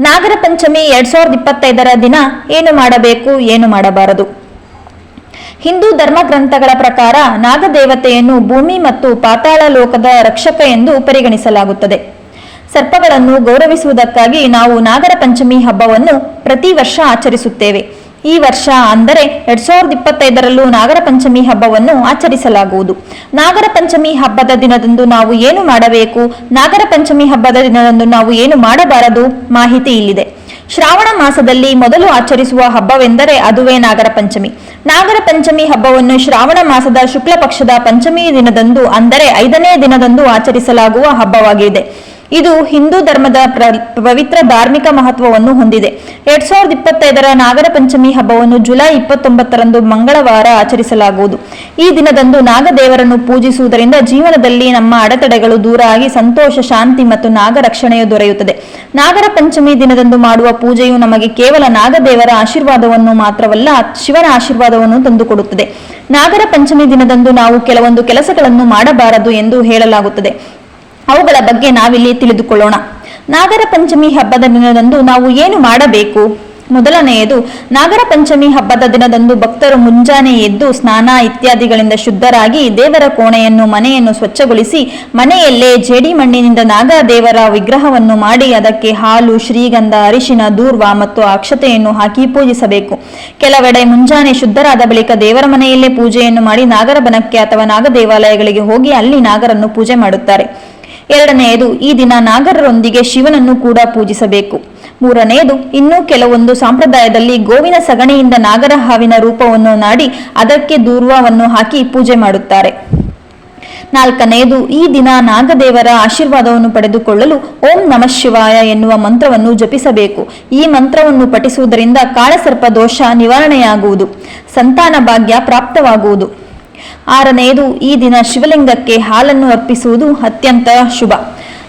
ನಾಗರ ಪಂಚಮಿ ಎರಡ್ ಸಾವಿರದ ಇಪ್ಪತ್ತೈದರ ದಿನ ಏನು ಮಾಡಬೇಕು, ಏನು ಮಾಡಬಾರದು? ಹಿಂದೂ ಧರ್ಮ ಗ್ರಂಥಗಳ ಪ್ರಕಾರ ನಾಗದೇವತೆಯನ್ನು ಭೂಮಿ ಮತ್ತು ಪಾತಾಳ ಲೋಕದ ರಕ್ಷಕ ಎಂದು ಪರಿಗಣಿಸಲಾಗುತ್ತದೆ. ಸರ್ಪಗಳನ್ನು ಗೌರವಿಸುವುದಕ್ಕಾಗಿ ನಾವು ನಾಗರ ಪಂಚಮಿ ಹಬ್ಬವನ್ನು ಪ್ರತಿ ವರ್ಷ ಆಚರಿಸುತ್ತೇವೆ. ಈ ವರ್ಷ ಅಂದರೆ ಎರಡ್ ಸಾವಿರದ ಇಪ್ಪತ್ತೈದರಲ್ಲೂ ನಾಗರ ಪಂಚಮಿ ಹಬ್ಬವನ್ನು ಆಚರಿಸಲಾಗುವುದು. ನಾಗರ ಪಂಚಮಿ ಹಬ್ಬದ ದಿನದಂದು ನಾವು ಏನು ಮಾಡಬೇಕು? ನಾಗರ ಪಂಚಮಿ ಹಬ್ಬದ ದಿನದಂದು ನಾವು ಏನು ಮಾಡಬಾರದು? ಮಾಹಿತಿ ಇಲ್ಲಿದೆ. ಶ್ರಾವಣ ಮಾಸದಲ್ಲಿ ಮೊದಲು ಆಚರಿಸುವ ಹಬ್ಬವೆಂದರೆ ಅದುವೇ ನಾಗರ ಪಂಚಮಿ. ನಾಗರ ಪಂಚಮಿ ಹಬ್ಬವನ್ನು ಶ್ರಾವಣ ಮಾಸದ ಶುಕ್ಲ ಪಕ್ಷದ ಪಂಚಮಿ ದಿನದಂದು ಅಂದರೆ ಐದನೇ ದಿನದಂದು ಆಚರಿಸಲಾಗುವ ಹಬ್ಬವಾಗಿದೆ. ಇದು ಹಿಂದೂ ಧರ್ಮದ ಪವಿತ್ರ ಧಾರ್ಮಿಕ ಮಹತ್ವವನ್ನು ಹೊಂದಿದೆ. ಎರಡ್ ಸಾವಿರದ ಇಪ್ಪತ್ತೈದರ ನಾಗರ ಪಂಚಮಿ ಹಬ್ಬವನ್ನು ಜುಲೈ ಇಪ್ಪತ್ತೊಂಬತ್ತರಂದು ಮಂಗಳವಾರ ಆಚರಿಸಲಾಗುವುದು. ಈ ದಿನದಂದು ನಾಗದೇವರನ್ನು ಪೂಜಿಸುವುದರಿಂದ ಜೀವನದಲ್ಲಿ ನಮ್ಮ ಅಡೆತಡೆಗಳು ದೂರ ಆಗಿ ಸಂತೋಷ, ಶಾಂತಿ ಮತ್ತು ನಾಗರಕ್ಷಣೆಯು ದೊರೆಯುತ್ತದೆ. ನಾಗರ ಪಂಚಮಿ ದಿನದಂದು ಮಾಡುವ ಪೂಜೆಯು ನಮಗೆ ಕೇವಲ ನಾಗದೇವರ ಆಶೀರ್ವಾದವನ್ನು ಮಾತ್ರವಲ್ಲ, ಶಿವನ ಆಶೀರ್ವಾದವನ್ನು ತಂದುಕೊಡುತ್ತದೆ. ನಾಗರ ಪಂಚಮಿ ದಿನದಂದು ನಾವು ಕೆಲವೊಂದು ಕೆಲಸಗಳನ್ನು ಮಾಡಬಾರದು ಎಂದು ಹೇಳಲಾಗುತ್ತದೆ. ಅವುಗಳ ಬಗ್ಗೆ ನಾವಿಲ್ಲಿ ತಿಳಿದುಕೊಳ್ಳೋಣ. ನಾಗರ ಪಂಚಮಿ ಹಬ್ಬದ ದಿನದಂದು ನಾವು ಏನು ಮಾಡಬೇಕು? ಮೊದಲನೆಯದು, ನಾಗರ ಪಂಚಮಿ ಹಬ್ಬದ ದಿನದಂದು ಭಕ್ತರು ಮುಂಜಾನೆ ಎದ್ದು ಸ್ನಾನ ಇತ್ಯಾದಿಗಳಿಂದ ಶುದ್ಧರಾಗಿ ದೇವರ ಕೋಣೆಯನ್ನು, ಮನೆಯನ್ನು ಸ್ವಚ್ಛಗೊಳಿಸಿ ಮನೆಯಲ್ಲೇ ಜೇಡಿ ಮಣ್ಣಿನಿಂದ ನಾಗದೇವರ ವಿಗ್ರಹವನ್ನು ಮಾಡಿ ಅದಕ್ಕೆ ಹಾಲು, ಶ್ರೀಗಂಧ, ಅರಿಶಿನ, ದೂರ್ವ ಮತ್ತು ಅಕ್ಷತೆಯನ್ನು ಹಾಕಿ ಪೂಜಿಸಬೇಕು. ಕೆಲವೆಡೆ ಮುಂಜಾನೆ ಶುದ್ಧರಾದ ಬಳಿಕ ದೇವರ ಮನೆಯಲ್ಲೇ ಪೂಜೆಯನ್ನು ಮಾಡಿ ನಾಗರ ಬನಕ್ಕೆ ಅಥವಾ ನಾಗ ದೇವಾಲಯಗಳಿಗೆ ಹೋಗಿ ಅಲ್ಲಿ ನಾಗರನ್ನು ಪೂಜೆ ಮಾಡುತ್ತಾರೆ. ಎರಡನೆಯದು, ಈ ದಿನ ನಾಗರರೊಂದಿಗೆ ಶಿವನನ್ನು ಕೂಡ ಪೂಜಿಸಬೇಕು. ಮೂರನೆಯದು, ಇನ್ನೂ ಕೆಲವೊಂದು ಸಂಪ್ರದಾಯದಲ್ಲಿ ಗೋವಿನ ಸಗಣಿಯಿಂದ ನಾಗರ ಹಾವಿನ ರೂಪವನ್ನು ನಾಡಿ ಅದಕ್ಕೆ ದೂರ್ವವನ್ನು ಹಾಕಿ ಪೂಜೆ ಮಾಡುತ್ತಾರೆ. ನಾಲ್ಕನೆಯದು, ಈ ದಿನ ನಾಗದೇವರ ಆಶೀರ್ವಾದವನ್ನು ಪಡೆದುಕೊಳ್ಳಲು ಓಂ ನಮ ಶಿವಾಯ ಎನ್ನುವ ಮಂತ್ರವನ್ನು ಜಪಿಸಬೇಕು. ಈ ಮಂತ್ರವನ್ನು ಪಠಿಸುವುದರಿಂದ ಕಾಳಸರ್ಪ ದೋಷ ನಿವಾರಣೆಯಾಗುವುದು, ಸಂತಾನ ಭಾಗ್ಯ ಪ್ರಾಪ್ತವಾಗುವುದು. ಆರನೆಯದು, ಈ ದಿನ ಶಿವಲಿಂಗಕ್ಕೆ ಹಾಲನ್ನು ಅರ್ಪಿಸುವುದು ಅತ್ಯಂತ ಶುಭ.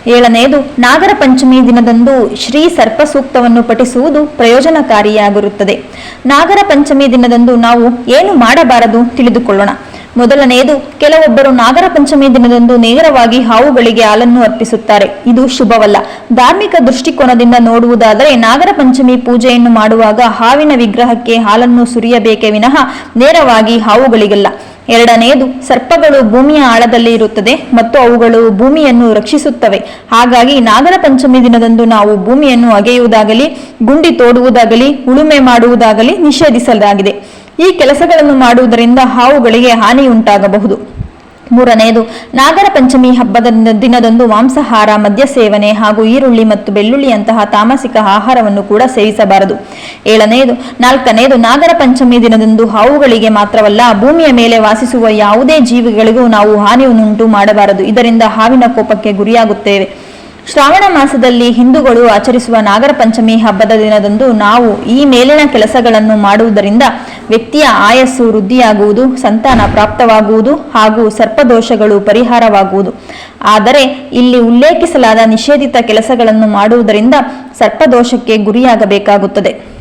ಏಳನೆಯದು, ನಾಗರ ಪಂಚಮಿ ದಿನದಂದು ಶ್ರೀ ಸರ್ಪ ಸೂಕ್ತವನ್ನು ಪಠಿಸುವುದು ಪ್ರಯೋಜನಕಾರಿಯಾಗಿರುತ್ತದೆ. ನಾಗರ ಪಂಚಮಿ ದಿನದಂದು ನಾವು ಏನು ಮಾಡಬಾರದು ತಿಳಿದುಕೊಳ್ಳೋಣ. ಮೊದಲನೆಯದು, ಕೆಲವೊಬ್ಬರು ನಾಗರ ಪಂಚಮಿ ದಿನದಂದು ನೇರವಾಗಿ ಹಾವುಗಳಿಗೆ ಹಾಲನ್ನು ಅರ್ಪಿಸುತ್ತಾರೆ. ಇದು ಶುಭವಲ್ಲ. ಧಾರ್ಮಿಕ ದೃಷ್ಟಿಕೋನದಿಂದ ನೋಡುವುದಾದರೆ, ನಾಗರ ಪಂಚಮಿ ಪೂಜೆಯನ್ನು ಮಾಡುವಾಗ ಹಾವಿನ ವಿಗ್ರಹಕ್ಕೆ ಹಾಲನ್ನು ಸುರಿಯಬೇಕೇ ವಿನಃ ನೇರವಾಗಿ ಹಾವುಗಳಿಗಲ್ಲ. ಎರಡನೆಯದು, ಸರ್ಪಗಳು ಭೂಮಿಯ ಆಳದಲ್ಲಿ ಇರುತ್ತದೆ ಮತ್ತು ಅವುಗಳು ಭೂಮಿಯನ್ನು ರಕ್ಷಿಸುತ್ತವೆ. ಹಾಗಾಗಿ ನಾಗರ ಪಂಚಮಿ ದಿನದಂದು ನಾವು ಭೂಮಿಯನ್ನು ಅಗೆಯುವುದಾಗಲಿ, ಗುಂಡಿ ತೋಡುವುದಾಗಲಿ, ಉಳುಮೆ ಮಾಡುವುದಾಗಲಿ ನಿಷೇಧಿಸಲಾಗಿದೆ. ಈ ಕೆಲಸಗಳನ್ನು ಮಾಡುವುದರಿಂದ ಹಾವುಗಳಿಗೆ ಹಾನಿಯುಂಟಾಗಬಹುದು. ಮೂರನೆಯದು, ನಾಗರ ಪಂಚಮಿ ಹಬ್ಬದ ದಿನ- ದಿನದಂದು ಮಾಂಸಾಹಾರ ಮದ್ಯ ಸೇವನೆ ಹಾಗೂ ಈರುಳ್ಳಿ ಮತ್ತು ಬೆಳ್ಳುಳ್ಳಿಯಂತಹ ತಾಮಸಿಕ ಆಹಾರವನ್ನು ಕೂಡ ಸೇವಿಸಬಾರದು. ಏಳನೆಯದು, ನಾಲ್ಕನೆಯದು, ನಾಗರ ಪಂಚಮಿ ದಿನದಂದು ಹಾವುಗಳಿಗೆ ಮಾತ್ರವಲ್ಲ, ಭೂಮಿಯ ಮೇಲೆ ವಾಸಿಸುವ ಯಾವುದೇ ಜೀವಿಗಳಿಗೂ ನಾವು ಹಾನಿಯನ್ನುಂಟು ಮಾಡಬಾರದು. ಇದರಿಂದ ಹಾವಿನ ಕೋಪಕ್ಕೆ ಗುರಿಯಾಗುತ್ತೇವೆ. ಶ್ರಾವಣ ಮಾಸದಲ್ಲಿ ಹಿಂದೂಗಳು ಆಚರಿಸುವ ನಾಗರ ಪಂಚಮಿ ಹಬ್ಬದ ದಿನದಂದು ನಾವು ಈ ಮೇಲಿನ ಕೆಲಸಗಳನ್ನು ಮಾಡುವುದರಿಂದ ವ್ಯಕ್ತಿಯ ಆಯಸ್ಸು ವೃದ್ಧಿಯಾಗುವುದು, ಸಂತಾನ ಪ್ರಾಪ್ತವಾಗುವುದು ಹಾಗೂ ಸರ್ಪದೋಷಗಳು ಪರಿಹಾರವಾಗುವುದು. ಆದರೆ ಇಲ್ಲಿ ಉಲ್ಲೇಖಿಸಲಾದ ನಿಷೇಧಿತ ಕೆಲಸಗಳನ್ನು ಮಾಡುವುದರಿಂದ ಸರ್ಪದೋಷಕ್ಕೆ ಗುರಿಯಾಗಬೇಕಾಗುತ್ತದೆ.